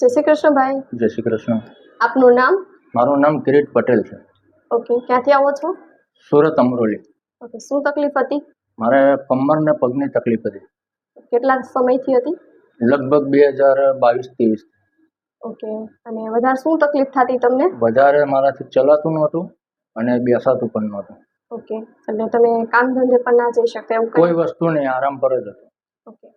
જય શ્રી કૃષ્ણ ભાઈ. જય શ્રી કૃષ્ણ. આપનું નામ? મારું નામ કિરીટ પટેલ છે. ઓકે ક્યાંથી આવો છો? સુરત અમરોલી. ઓકે શું તકલીફ હતી? મારે કમર ને પગની તકલીફ હતી. કેટલા સમયથી હતી? લગભગ બે હજાર બાવીસ ત્રેવીસ. ઓકે અને વધારે શું તકલીફ થતી તમને? વધારે મારાથી ચલાતું નહોતું અને બેસાતું પણ નહોતું. ઓકે એટલે તમે કામ ધંધે પણ ના જઈ શકતા એવું કોઈ? કંઈ વસ્તુ નહીં આરામ પર જ હતો.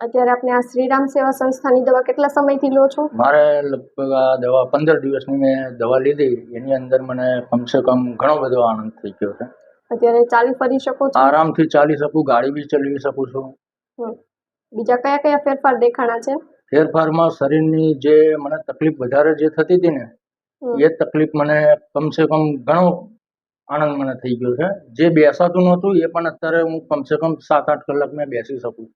અત્યારે આપણે આ શ્રીરામ સેવા સંસ્થાની દવા કેટલા સમયથી લો છો? મારે લગભગ આ દવા પંદર દિવસની મેં દવા લીધી. એની અંદર મને કમસે કમ ઘણો બધો આનંદ થઈ ગયો છે. અત્યારે ચાલી ફરી શકો છો? આરામથી ચાલી શકું ગાડી બી ચલાવી શકું છું. બીજા કયા કયા ફેરફાર દેખાણા છે? ફેરફારમાં શરીરની જે મને તકલીફ વધારે જે થતી હતી ને એ તકલીફ મને કમસે કમ ઘણો આનંદ મને થઈ ગયો છે. જે બેસાતું નહોતું એ પણ અત્યારે હું કમસે કમ સાત આઠ કલાક મેં બેસી શકું.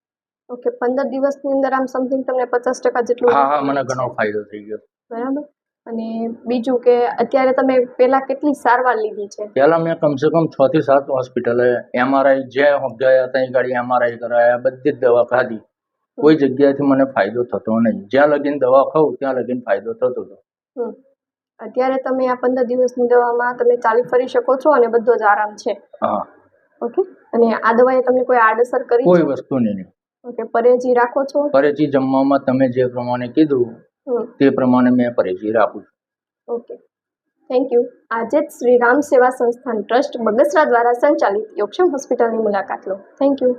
ઓકે પંદર દિવસની અંદર આમ સમથિંગ તમને પચાસ ટકા જેટલું હા હા મને ઘણો ફાયદો થઈ ગયો. બરાબર? અને બીજું કે અત્યારે તમે પહેલા કેટલી સારવાર લીધી છે? પહેલા મેં કમસે કમ છ થી સાત હોસ્પિટલે એમઆરઆઈ જે ગયા ત્યાં ગાડી એમઆરઆઈ કરાયા બધી જ દવા ખાધી. કોઈ જગ્યાએથી મને ફાયદો થતો નહીં. જ્યાં લગીન દવા ખાઉં ત્યાં લગીન ફાયદો થતો હતો. અત્યારે તમે આ પંદર દિવસની દવામાં તમે ચાલી ફરી શકો છો અને બધો જ આરામ છે. હા. ઓકે? અને આ દવાએ તમને કોઈ આડઅસર કરી કોઈ વસ્તુ નહીં. ઓકે પરેજી રાખો છો? પરેજી જમવામાં તમે જે પ્રમાણે કીધું તે પ્રમાણે મેં પરેજી રાખું છું. ઓકે થેન્ક યુ આજે જ શ્રી રામ સેવા સંસ્થાન ટ્રસ્ટ બગસરા દ્વારા સંચાલિત યોગક્ષમ હોસ્પિટલની મુલાકાત લો. Thank you